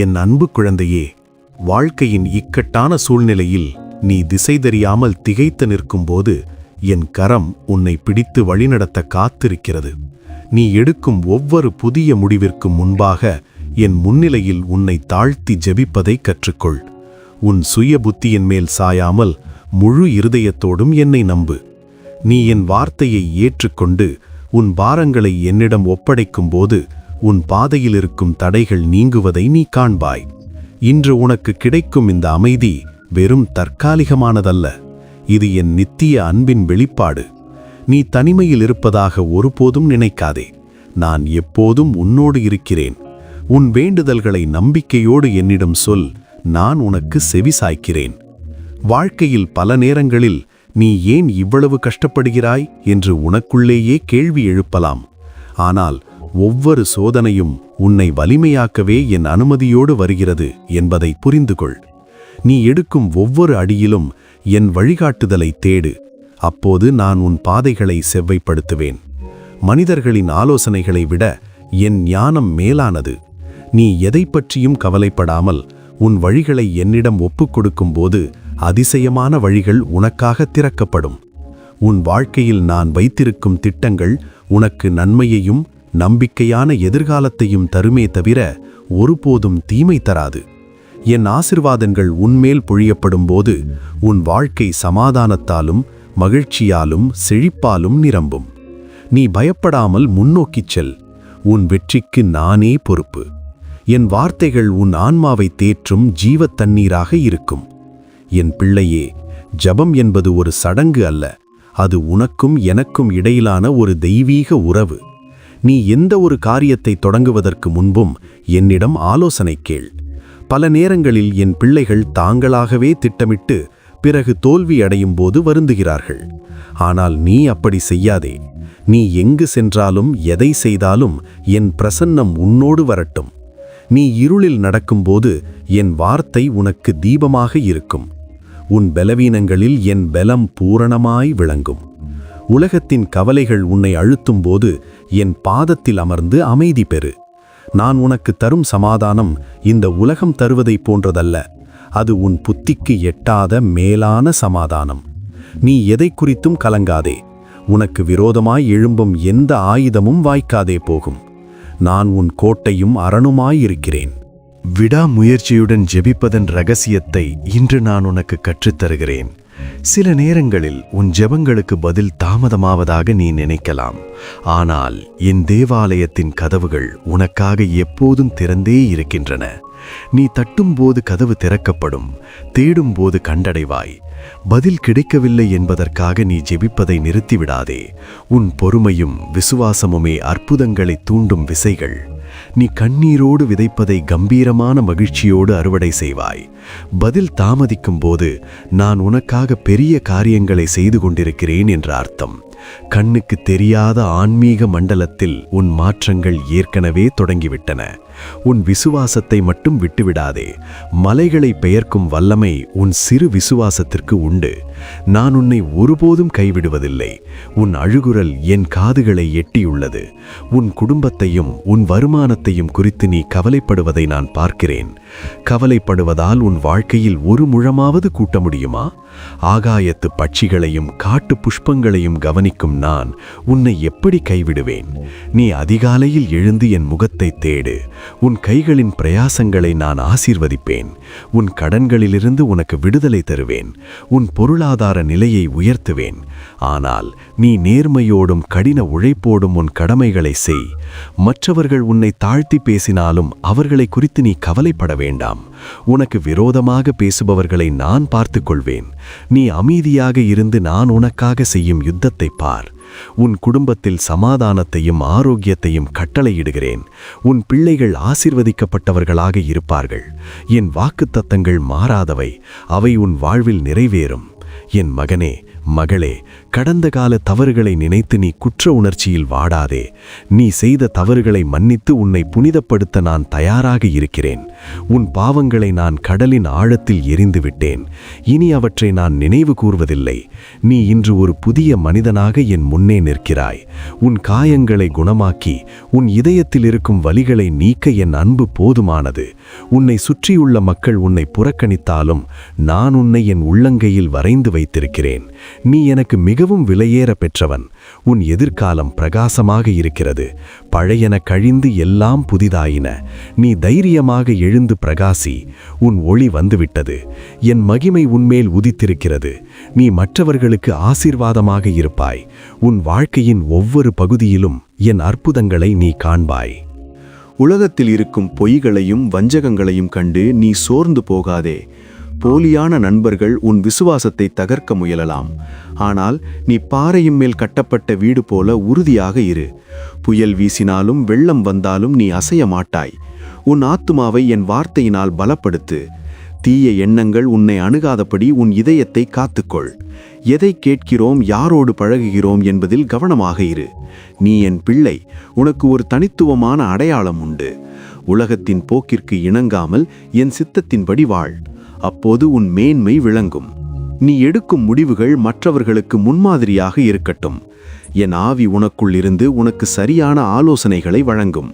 என் அன்பு குழந்தையே வாழ்க்கையின் இக்கட்டான சூழ்நிலையில் நீ திசை தெரியாமல் திகைத்து நிற்கும்போது என் கரம் உன்னை பிடித்து வழிநடத்த காத்திருக்கிறது. நீ எடுக்கும் ஒவ்வொரு புதிய முடிவிற்கும் முன்பாக என் முன்னிலையில் உன்னை தாழ்த்தி ஜெபிப்பதை கற்றுக்கொள். உன் சுய புத்தியின் மேல் சாயாமல் முழு இருதயத்தோடும் என்னை நம்பு. நீ என் வார்த்தையை ஏற்றுக்கொண்டு உன் பாரங்களை என்னிடம் ஒப்படைக்கும்போது உன் பாதையில் இருக்கும் தடைகள் நீங்குவதை நீ காண்பாய். இன்று உனக்கு கிடைக்கும் இந்த அமைதி வெறும் தற்காலிகமானதல்ல. இது என் நித்திய அன்பின் வெளிப்பாடு. நீ தனிமையில் இருப்பதாக ஒருபோதும் நினைக்காதே. நான் எப்போதும் உன்னோடு இருக்கிறேன். உன் வேண்டுதல்களை நம்பிக்கையோடு என்னிடம் சொல். நான் உனக்கு செவி சாய்க்கிறேன். வாழ்க்கையில் பல நேரங்களில் நீ ஏன் இவ்வளவு கஷ்டப்படுகிறாய் என்று உனக்குள்ளேயே கேள்வி எழுப்பலாம். ஆனால் ஒவ்வொரு சோதனையும் உன்னை வலிமையாக்கவே என் அனுமதியோடு வருகிறது என்பதை புரிந்து கொள் நீ எடுக்கும் ஒவ்வொரு அடியிலும் என் வழிகாட்டுதலை தேடு. அப்போது நான் உன் பாதைகளை செவ்வைப்படுத்துவேன். மனிதர்களின் ஆலோசனைகளை விட என் ஞானம் மேலானது. நீ எதை பற்றியும் கவலைப்படாமல் உன் வழிகளை என்னிடம் ஒப்புக் கொடுக்கும்போது அதிசயமான வழிகள் உனக்காக திறக்கப்படும். உன் வாழ்க்கையில் நான் வைத்திருக்கும் திட்டங்கள் உனக்கு நன்மையையும் நம்பிக்கையான எதிர்காலத்தையும் தருமே தவிர ஒருபோதும் தீமை தராது. என் ஆசிர்வாதங்கள் உன்மேல் பொழியப்படும்போது உன் வாழ்க்கை சமாதானத்தாலும் மகிழ்ச்சியாலும் செழிப்பாலும் நிரம்பும். நீ பயப்படாமல் முன்னோக்கிச் செல். உன் வெற்றிக்கு நானே பொறுப்பு. என் வார்த்தைகள் உன் ஆன்மாவை தேற்றும் ஜீவத் தண்ணீராக இருக்கும். என் பிள்ளையே ஜபம் என்பது ஒரு சடங்கு அல்ல. அது உனக்கும் எனக்கும் இடையிலான ஒரு தெய்வீக உறவு. நீ எந்த ஒரு காரியத்தை தொடங்குவதற்கு முன்பும் என்னிடம் ஆலோசனை கேள். பல நேரங்களில் என் பிள்ளைகள் தாங்களாகவே திட்டமிட்டு பிறகு தோல்வி அடையும் போது வருந்துகிறார்கள். ஆனால் நீ அப்படி செய்யாதே. நீ எங்கு சென்றாலும் எதை செய்தாலும் என் பிரசன்னம் உன்னோடு வரட்டும். நீ இருளில் நடக்கும்போது என் வார்த்தை உனக்கு தீபமாக இருக்கும். உன் பலவீனங்களில் என் பலம் பூரணமாய் விளங்கும். உலகத்தின் கவலைகள் உன்னை அழுத்தும்போது என் பாதத்தில் அமர்ந்து அமைதி பெறு. நான் உனக்கு தரும் சமாதானம் இந்த உலகம் தருவதைப் போன்றதல்ல. அது உன் புத்திக்கு எட்டாத மேலான சமாதானம். நீ எதை குறித்தும் கலங்காதே. உனக்கு விரோதமாய் எழும்பும் எந்த ஆயுதமும் வாய்க்காதே போகும். நான் உன் கோட்டையும் அரணுமாயிருக்கிறேன். விடாமுயற்சியுடன் ஜெபிப்பதன் ரகசியத்தை இன்று நான் உனக்கு கற்றுத்தருகிறேன். சில நேரங்களில் உன் ஜெபங்களுக்கு பதில் தாமதமாவதாக நீ நினைக்கலாம். ஆனால் என் தேவாலயத்தின் கதவுகள் உனக்காக எப்போதும் திறந்தே இருக்கின்றன. நீ தட்டும்போது கதவு திறக்கப்படும் தேடும்போது கண்டடைவாய். பதில் கிடைக்கவில்லை என்பதற்காக நீ ஜெபிப்பதை நிறுத்திவிடாதே. உன் பொறுமையும் விசுவாசமுமே அற்புதங்களை தூண்டும் விசைகள். நீ கண்ணீரோடு விதைப்பதை கம்பீரமான மகிழ்ச்சியோடு அறுவடை செய்வாய். பதில் தாமதிக்கும் போது நான் உனக்காக பெரிய காரியங்களை செய்து கொண்டிருக்கிறேன் என்ற அர்த்தம். கண்ணுக்கு தெரியாத ஆன்மீக மண்டலத்தில் உன் மாற்றங்கள் ஏற்கனவே தொடங்கிவிட்டன. உன் விசுவாசத்தை மட்டும் விட்டுவிடாதே. மலைகளை பெயர்க்கும் வல்லமை உன் சிறு விசுவாசத்திற்கு உண்டு. நான் உன்னை ஒருபோதும் கைவிடுவதில்லை. உன் அழுகுரல் என் காதுகளை எட்டியுள்ளது. உன் குடும்பத்தையும் உன் வருமானத்தையும் குறித்து நீ கவலைப்படுவதை நான் பார்க்கிறேன். கவலைப்படுவதால் உன் வாழ்க்கையில் ஒரு முழமாவது கூட்ட முடியுமா? ஆகாயத்து பட்சிகளையும் காட்டு புஷ்பங்களையும் கவனிக்கும் நான் உன்னை எப்படி கைவிடுவேன்? நீ அதிகாலையில் எழுந்து என் முகத்தை தேடு. உன் கைகளின் பிரயாசங்களை நான் ஆசீர்வதிப்பேன். உன் கடன்களிலிருந்து உனக்கு விடுதலை தருவேன். உன் பொருளாதார நிலையை உயர்த்துவேன். ஆனால் நீ நேர்மையோடும் கடின உழைப்போடும் உன் கடமைகளை செய். மற்றவர்கள் உன்னை தாழ்த்தி பேசினாலும் அவர்களை குறித்து நீ கவலைப்பட வேண்டாம். உனக்கு விரோதமாக பேசுபவர்களை நான் பார்த்துக் கொள்வேன் நீ அமைதியாக இருந்து நான் உனக்காக செய்யும் யுத்தத்தை பார். உன் குடும்பத்தில் சமாதானத்தையும் ஆரோக்கியத்தையும் கட்டளையிடுகிறேன். உன் பிள்ளைகள் ஆசிர்வதிக்கப்பட்டவர்களாக இருப்பார்கள். என் வாக்குத்தத்தங்கள் மாறாதவை. அவை உன் வாழ்வில் நிறைவேறும். என் மகனே மகளே கடந்த கால தவறுகளை நினைத்து நீ குற்ற உணர்ச்சியில் வாடாதே. நீ செய்த தவறுகளை மன்னித்து உன்னை புனிதப்படுத்த நான் தயாராக இருக்கிறேன். உன் பாவங்களை நான் கடலின் ஆழத்தில் எரிந்து விட்டேன். இனி அவற்றை நான் நினைவு கூர்வதில்லை. நீ இன்று ஒரு புதிய மனிதனாக என் முன்னே நிற்கிறாய். உன் காயங்களை குணமாக்கி உன் இதயத்தில் இருக்கும் வலிகளை நீக்க என் அன்பு போதுமானது. உன்னை சுற்றியுள்ள மக்கள் உன்னை புறக்கணித்தாலும் நான் உன்னை என் உள்ளங்கையில் வரைந்து வைத்திருக்கிறேன். நீ எனக்கு மிகவும் விலையேற பெற்றவன். உன் எதிர்காலம் பிரகாசமாக இருக்கிறது. பழையன கழிந்து எல்லாம் புதிதாயின. நீ தைரியமாக எழுந்து பிரகாசி. உன் ஒளி வந்துவிட்டது. என் மகிமை உன்மேல் உதித்திருக்கிறது. நீ மற்றவர்களுக்கு ஆசீர்வாதமாக இருப்பாய். உன் வாழ்க்கையின் ஒவ்வொரு பகுதியிலும் என் அற்புதங்களை நீ காண்பாய். உலகத்தில் இருக்கும் பொய்களையும் வஞ்சகங்களையும் கண்டு நீ சோர்ந்து போகாதே. போலியான நண்பர்கள் உன் விசுவாசத்தை தகர்க்க முயலலாம். ஆனால் நீ பாறையும் மேல் கட்டப்பட்ட வீடு போல உறுதியாக இரு. புயல் வீசினாலும் வெள்ளம் வந்தாலும் நீ அசைய மாட்டாய் உன் ஆத்துமாவை என் வார்த்தையினால் பலப்படுத்து. தீய எண்ணங்கள் உன்னை அணுகாதபடி உன் இதயத்தை காத்துக்கொள். எதை கேட்கிறோம் யாரோடு பழகுகிறோம் என்பதில் கவனமாக இரு. நீ என் பிள்ளை உனக்கு ஒரு தனித்துவமான அடையாளம் உண்டு. உலகத்தின் போக்கிற்கு இணங்காமல் என் சித்தத்தின்படி வாழ். அப்போது உன் மேன்மை விளங்கும். நீ எடுக்கும் முடிவுகள் மற்றவர்களுக்கு முன்மாதிரியாக இருக்கட்டும். என் ஆவி உனக்குள் இருந்து உனக்கு சரியான ஆலோசனைகளை வழங்கும்.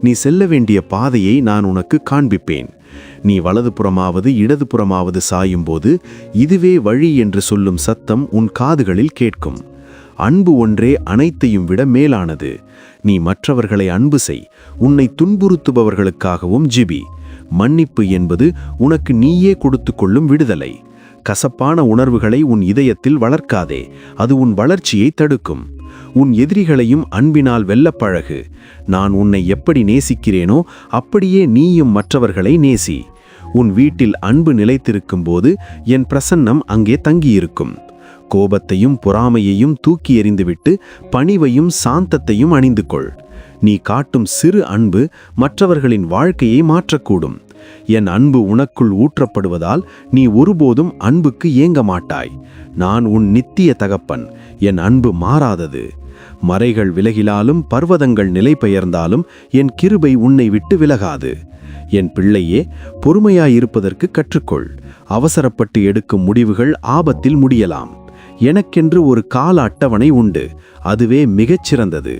நீ செல்ல வேண்டிய பாதையை நான் உனக்கு காண்பிப்பேன். நீ வலதுபுறமாவது இடதுபுறமாவது சாயும்போது இதுவே வழி என்று சொல்லும் சத்தம் உன் காதுகளில் கேட்கும். அன்பு ஒன்றே அனைத்தையும் விட மேலானது. நீ மற்றவர்களை அன்பு செய். உன்னை துன்புறுத்துபவர்களுக்காகவும் ஜிபி. மன்னிப்பு என்பது உனக்கு நீயே கொடுத்து கொள்ளும் விடுதலை. கசப்பான உணர்வுகளை உன் இதயத்தில் வளர்க்காதே. அது உன் வளர்ச்சியை தடுக்கும். உன் எதிரிகளையும் அன்பினால் வெல்லப்பழகு. நான் உன்னை எப்படி நேசிக்கிறேனோ அப்படியே நீயும் மற்றவர்களை நேசி. உன் வீட்டில் அன்பு நிலைத்திருக்கும் போது என் பிரசன்னம் அங்கே தங்கியிருக்கும். கோபத்தையும் பொறாமையையும் தூக்கி எறிந்துவிட்டு பணிவையும் சாந்தத்தையும் அணிந்து கொள் நீ காட்டும் சிறு அன்பு மற்றவர்களின் வாழ்க்கையை மாற்றக்கூடும். என் அன்பு உனக்குள் ஊற்றப்படுவதால் நீ ஒருபோதும் அன்புக்கு ஏங்க மாட்டாய். நான் உன் நித்திய தகப்பன் என் அன்பு மாறாதது. மறைகள் விலகிலாலும் பர்வதங்கள் நிலை பெயர்ந்தாலும் என் கிருபை உன்னை விட்டு விலகாது. என் பிள்ளையே பொறுமையாயிருப்பதற்கு கற்றுக்கொள். அவசரப்பட்டு எடுக்கும் முடிவுகள் ஆபத்தில் முடியலாம். எனக்கென்று ஒரு கால அட்டவணை உண்டு. அதுவே மிகச்சிறந்தது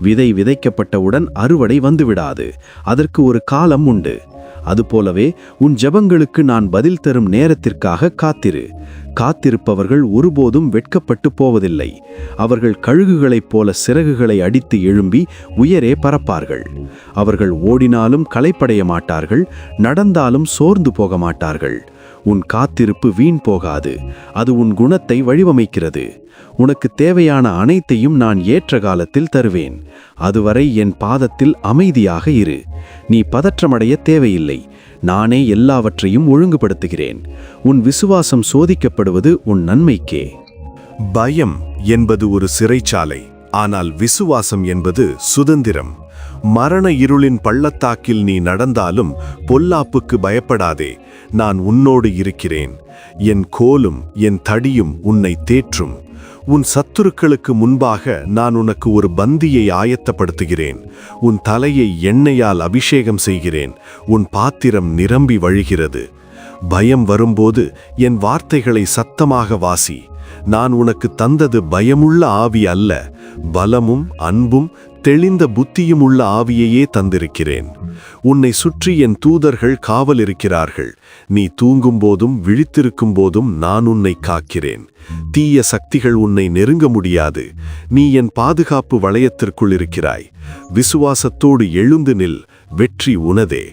விதை விதைக்கப்பட்டவுடன் அறுவடை வந்துவிடாது. அதற்கு ஒரு காலம் உண்டு. அதுபோலவே உன் ஜெபங்களுக்கு நான் பதில் தரும் நேரத்திற்காக காத்திரு. காத்திருப்பவர்கள் ஒருபோதும் வெட்கப்பட்டு போவதில்லை. அவர்கள் கழுகுகளைப் போல சிறகுகளை அடித்து எழும்பி உயரே பறப்பார்கள். அவர்கள் ஓடினாலும் களைப்படைய மாட்டார்கள் நடந்தாலும் சோர்ந்து போக மாட்டார்கள். உன் காத்திருப்பு வீண் போகாது. அது உன் குணத்தை வழிவமைக்கிறது. உனக்கு தேவையான அனைத்தையும் நான் ஏற்ற காலத்தில் தருவேன். அதுவரை என் பாதத்தில் அமைதியாக இரு. நீ பதற்றமடைய தேவையில்லை. நானே எல்லாவற்றையும் ஒழுங்குபடுத்துகிறேன். உன் விசுவாசம் சோதிக்கப்படுவது உன் நன்மைக்கே. பயம் என்பது ஒரு சிறைச்சாலை. ஆனால் விசுவாசம் என்பது சுதந்திரம். மரண இருளின் பள்ளத்தாக்கில் நீ நடந்தாலும் பொல்லாப்புக்கு பயப்படாதே. நான் உன்னோடு இருக்கிறேன். என் கோலும் என் தடியும் உன்னை தேற்றும். உன் சத்துருக்களுக்கு முன்பாக நான் உனக்கு ஒரு பந்தியை ஆயத்தப்படுத்துகிறேன். உன் தலையை எண்ணெயால் அபிஷேகம் செய்கிறேன். உன் பாத்திரம் நிரம்பி வழிகிறது. பயம் வரும்போது என் வார்த்தைகளை சத்தமாக வாசி. நான் உனக்கு தந்தது பயமுள்ள ஆவி அல்ல. பலமும் அன்பும் தெளிந்த புத்தியும் உள்ள ஆவியையே தந்திருக்கிறேன். உன்னை சுற்றி என் தூதர்கள் காவல் இருக்கிறார்கள் நீ தூங்கும்போதும் விழித்திருக்கும் போதும் நான் உன்னை காக்கிறேன். தீய சக்திகள் உன்னை நெருங்க முடியாது. நீ என் பாதுகாப்பு வளையத்திற்குள் இருக்கிறாய். விசுவாசத்தோடு எழுந்து நில். வெற்றி உனதே.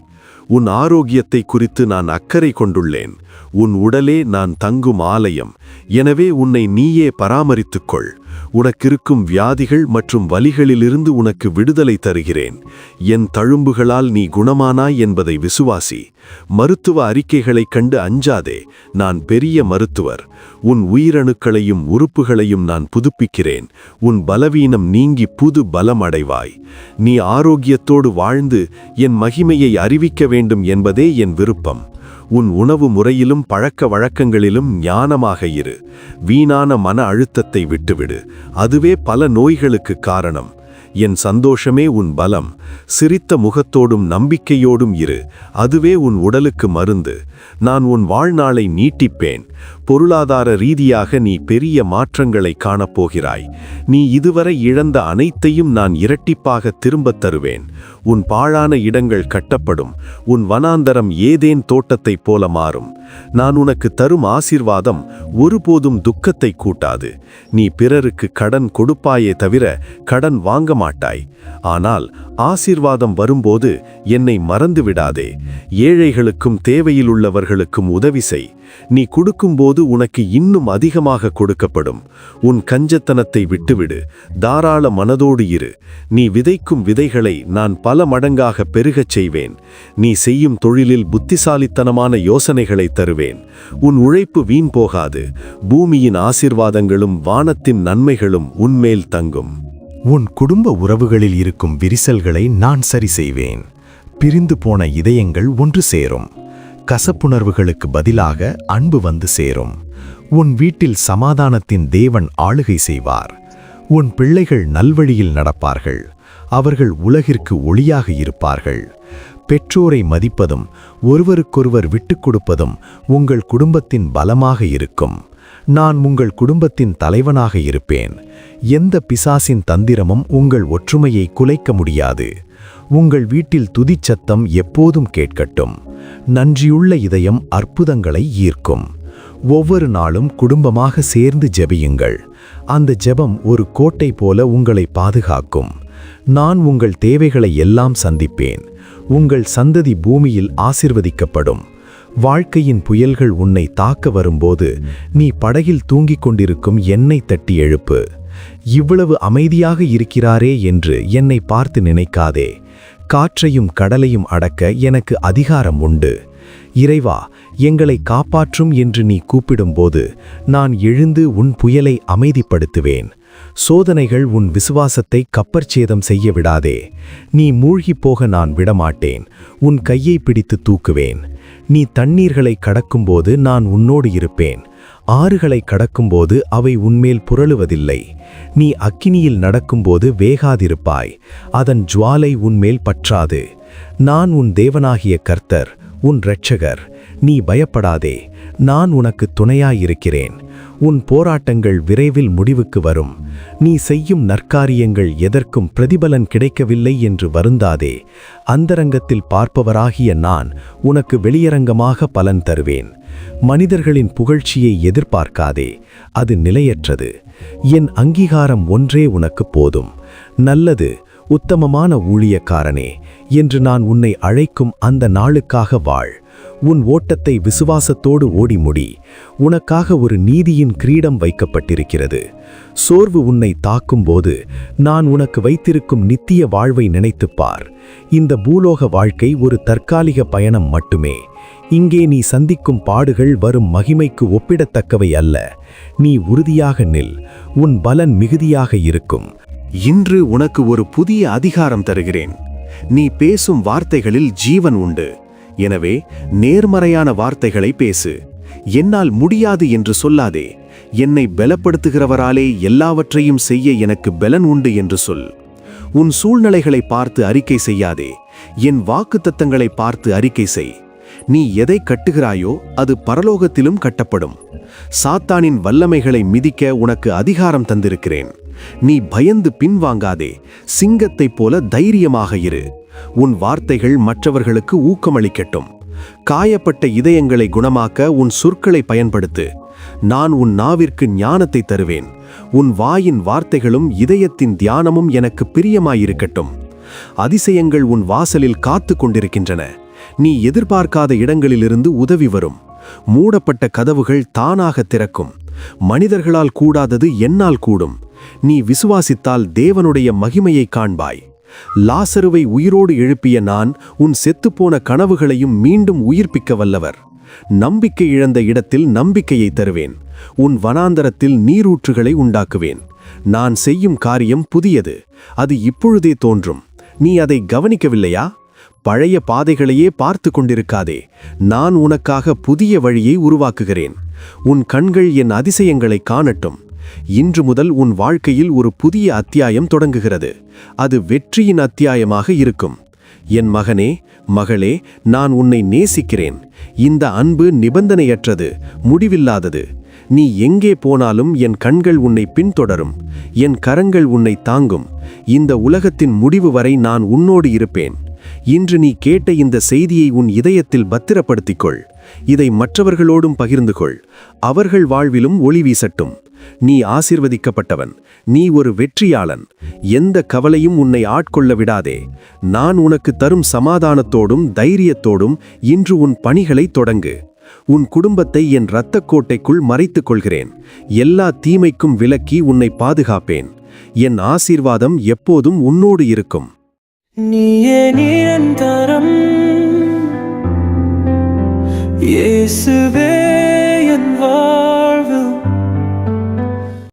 உன் ஆரோக்கியத்தை குறித்து நான் அக்கறை கொண்டுள்ளேன். உன் உடலே நான் தங்கும் ஆலயம். எனவே உன்னை நீயே பராமரித்துக்கொள். உனக்கிருக்கும் வியாதிகள் மற்றும் வலிகளிலிருந்து உனக்கு விடுதலை தருகிறேன். என் தழும்புகளால் நீ குணமானாய் என்பதை விசுவாசி. மருத்துவ அறிக்கைகளைக் கண்டு அஞ்சாதே நான் பெரிய மருத்துவர். உன் உயிரணுக்களையும் உறுப்புகளையும் நான் புதுப்பிக்கிறேன். உன் பலவீனம் நீங்கி புது பலம் அடைவாய். நீ ஆரோக்கியத்தோடு வாழ்ந்து என் மகிமையை அறிவிக்க வேண்டும் என்பதே என் விருப்பம். உன் உணவு முறையிலும் பழக்க வழக்கங்களிலும் ஞானமாக இரு. வீணான மன அழுத்தத்தை விட்டுவிடு. அதுவே பல நோய்களுக்கு காரணம். என் சந்தோஷமே உன் பலம். சிரித்த முகத்தோடும் நம்பிக்கையோடும் இரு. அதுவே உன் உடலுக்கு மருந்து. நான் உன் வாழ்நாளை நீட்டிப்பேன். பொருளாதார ரீதியாக நீ பெரிய மாற்றங்களை காணப்போகிறாய். நீ இதுவரை இழந்த அனைத்தையும் நான் இரட்டிப்பாக திரும்பத் தருவேன். உன் பாழான இடங்கள் கட்டப்படும். உன் வனாந்தரம் ஏதேன் தோட்டத்தைப் போல மாறும். நான் உனக்கு தரும் ஆசீர்வாதம் ஒருபோதும் துக்கத்தை கூட்டாது. நீ பிறருக்கு கடன் கொடுப்பாயே தவிர கடன் வாங்க மாட்டாய். ஆனால் ஆசீர்வாதம் வரும்போது என்னை மறந்து விடாதே ஏழைகளுக்கும் தேவையிலுள்ளவர்களுக்கும் உதவி செய். நீ கொடுக்கும்போது உனக்கு இன்னும் அதிகமாக கொடுக்கப்படும். உன் கஞ்சத்தனத்தை விட்டுவிடு. தாராள மனதோடு இரு. நீ விதைக்கும் விதைகளை நான் பல மடங்காக பெருகச் செய்வேன். நீ செய்யும் தொழிலில் புத்திசாலித்தனமான யோசனைகளை தருவேன். உன் உழைப்பு வீண் போகாது. பூமியின் ஆசிர்வாதங்களும் வானத்தின் நன்மைகளும் உன்மேல் தங்கும். உன் குடும்ப உறவுகளில் இருக்கும் விரிசல்களை நான் சரி செய்வேன். பிரிந்து போன இதயங்கள் ஒன்று சேரும். கசப்புணர்வுகளுக்கு பதிலாக அன்பு வந்து சேரும். உன் வீட்டில் சமாதானத்தின் தேவன் ஆளுகை செய்வார். உன் பிள்ளைகள் நல்வழியில் நடப்பார்கள். அவர்கள் உலகிற்கு ஒளியாக இருப்பார்கள். பெற்றோரை மதிப்பதும் ஒருவருக்கொருவர் விட்டுக் கொடுப்பதும் உங்கள் குடும்பத்தின் பலமாக இருக்கும். நான் உங்கள் குடும்பத்தின் தலைவனாக இருப்பேன். எந்த பிசாசின் தந்திரமும் உங்கள் ஒற்றுமையை குலைக்க முடியாது. உங்கள் வீட்டில் துதிச்சத்தம் எப்போதும் கேட்கட்டும். நன்றியுள்ள இதயம் அற்புதங்களை ஈர்க்கும். ஒவ்வொரு நாளும் குடும்பமாக சேர்ந்து ஜெபியுங்கள். அந்த ஜெபம் ஒரு கோட்டை போல உங்களை பாதுகாக்கும். நான் உங்கள் தேவைகளை எல்லாம் சந்திப்பேன். உங்கள் சந்ததி பூமியில் ஆசிர்வதிக்கப்படும். வாழ்க்கையின் புயல்கள் உன்னை தாக்க வரும்போது நீ படகில் தூங்கிக் கொண்டிருக்கும் என்னை தட்டி எழுப்பு. இவ்வளவு அமைதியாக இருக்கிறாரே என்று என்னை பார்த்து நினைக்காதே. காற்றையும் கடலையும் அடக்க எனக்கு அதிகாரம் உண்டு. இறைவா எங்களை காப்பாற்றும் என்று நீ கூப்பிடும்போது நான் எழுந்து உன் புயலை அமைதிப்படுத்துவேன். சோதனைகள் உன் விசுவாசத்தை கப்பற்சேதம் செய்ய விடாதே. நீ மூழ்கிப் போக நான் விடமாட்டேன். உன் கையை பிடித்து தூக்குவேன். நீ தண்ணீர்களை கடக்கும்போது நான் உன்னோடு இருப்பேன். ஆறுகளை கடக்கும்போது அவை உன்மேல் புரளுவதில்லை. நீ அக்கினியில் நடக்கும்போது வேகாதிருப்பாய். அதன் ஜுவாலை உன்மேல் பற்றாது. நான் உன் தேவனாகிய கர்த்தர் உன் இரட்சகர். நீ பயப்படாதே. நான் உனக்கு துணையாயிருக்கிறேன். உன் போராட்டங்கள் விரைவில் முடிவுக்கு வரும். நீ செய்யும் நற்காரியங்கள் எதற்கும் பிரதிபலன் கிடைக்கவில்லை என்று வருந்தாதே. அந்தரங்கத்தில் பார்ப்பவராகிய நான் உனக்கு வெளியரங்கமாக பலன் தருவேன். மனிதர்களின் புகழ்ச்சியை எதிர்பார்க்காதே. அது நிலையற்றது. என் அங்கீகாரம் ஒன்றே உனக்கு போதும். நல்லது உத்தமமான ஊழியக்காரனே என்று நான் உன்னை அழைக்கும் அந்த நாளுக்காக வாழ். உன் ஓட்டத்தை விசுவாசத்தோடு ஓடி முடி உனக்காக ஒரு நீதியின் கிரீடம் வைக்கப்பட்டிருக்கிறது. சோர்வு உன்னை தாக்கும்போது நான் உனக்கு வைத்திருக்கும் நித்திய வாழ்வை நினைத்துப் பார். இந்த பூலோக வாழ்க்கை ஒரு தற்காலிக பயணம் மட்டுமே. இங்கே நீ சந்திக்கும் பாடுகள் வரும் மகிமைக்கு ஒப்பிடத்தக்கவை அல்ல. நீ உறுதியாக நில். உன் பலன் மிகுதியாக இருக்கும். இன்று உனக்கு ஒரு புதிய அதிகாரம் தருகிறேன். நீ பேசும் வார்த்தைகளில் ஜீவன் உண்டு. எனவே நேர்மறையான வார்த்தைகளை பேசு. என்னால் முடியாது என்று சொல்லாதே. என்னை பலப்படுத்துகிறவராலே எல்லாவற்றையும் செய்ய எனக்கு பலன் உண்டு என்று சொல். உன் சூழ்நிலைகளை பார்த்து அறிக்கை செய்யாதே. என் வாக்கு தத்தங்களை பார்த்து அறிக்கை செய். நீ எதை கட்டுகிறாயோ அது பரலோகத்திலும் கட்டப்படும். சாத்தானின் வல்லமைகளை மிதிக்க உனக்கு அதிகாரம் தந்திருக்கிறேன். நீ பயந்து பின்வாங்காதே. சிங்கத்தைப் போல தைரியமாக இரு. உன் வார்த்தைகள் மற்றவர்களுக்கு ஊக்கமளிக்கட்டும். காயப்பட்ட இதயங்களை குணமாக்க உன் சொற்களை பயன்படுத்து. நான் உன் நாவிற்கு ஞானத்தை தருவேன். உன் வாயின் வார்த்தைகளும் இதயத்தின் தியானமும் எனக்கு பிரியமாயிருக்கட்டும். அதிசயங்கள் உன் வாசலில் காத்து கொண்டிருக்கின்றன. நீ எதிர்பார்க்காத இடங்களிலிருந்து உதவி வரும். மூடப்பட்ட கதவுகள் தானாக திறக்கும். மனிதர்களால் கூடாதது என்னால் கூடும். நீ விசுவாசித்தால் தேவனுடைய மகிமையை காண்பாய். லாசருவை உயிரோடு எழுப்பிய நான் உன் செத்துப்போன கனவுகளையும் மீண்டும் உயிர்ப்பிக்க வல்லவர். நம்பிக்கை இழந்த இடத்தில் நம்பிக்கையை தருவேன். உன் வனாந்தரத்தில் நீரூற்றுகளை உண்டாக்குவேன். நான் செய்யும் காரியம் புதியது. அது இப்பொழுதே தோன்றும். நீ அதை கவனிக்கவில்லையா? பழைய பாதைகளையே பார்த்து கொண்டிருக்காதே. நான் உனக்காக புதிய வழியை உருவாக்குகிறேன். உன் கண்கள் என் அதிசயங்களை காணட்டும். இன்று முதல் உன் வாழ்க்கையில் ஒரு புதிய அத்தியாயம் தொடங்குகிறது. அது வெற்றியின் அத்தியாயமாக இருக்கும். என் மகனே மகளே நான் உன்னை நேசிக்கிறேன். இந்த அன்பு நிபந்தனையற்றது முடிவில்லாதது. நீ எங்கே போனாலும் என் கண்கள் உன்னை பின்தொடரும். என் கரங்கள் உன்னை தாங்கும். இந்த உலகத்தின் முடிவு வரை நான் உன்னோடு இருப்பேன். இன்று நீ கேட்ட இந்த செய்தியை உன் இதயத்தில் பத்திரப்படுத்திக் கொள். இதை மற்றவர்களோடும் பகிர்ந்து கொள் அவர்கள் வாழ்விலும் ஒளி வீசட்டும். நீ ஆசிர்வதிக்கப்பட்டவன். நீ ஒரு வெற்றியாளன். எந்த கவலையும் உன்னை ஆட்கொள்ள விடாதே. நான் உனக்கு தரும் சமாதானத்தோடும் தைரியத்தோடும் இன்று உன் பணிகளை தொடங்கு. உன் குடும்பத்தை என் இரத்தக் கோட்டைக்குள் மறைத்துக் கொள்கிறேன் எல்லா தீமைக்கும் விலக்கி உன்னை பாதுகாப்பேன். என் ஆசீர்வாதம் எப்போதும் உன்னோடு இருக்கும். நீயே நிரந்தரம். இயேசுவே என் வா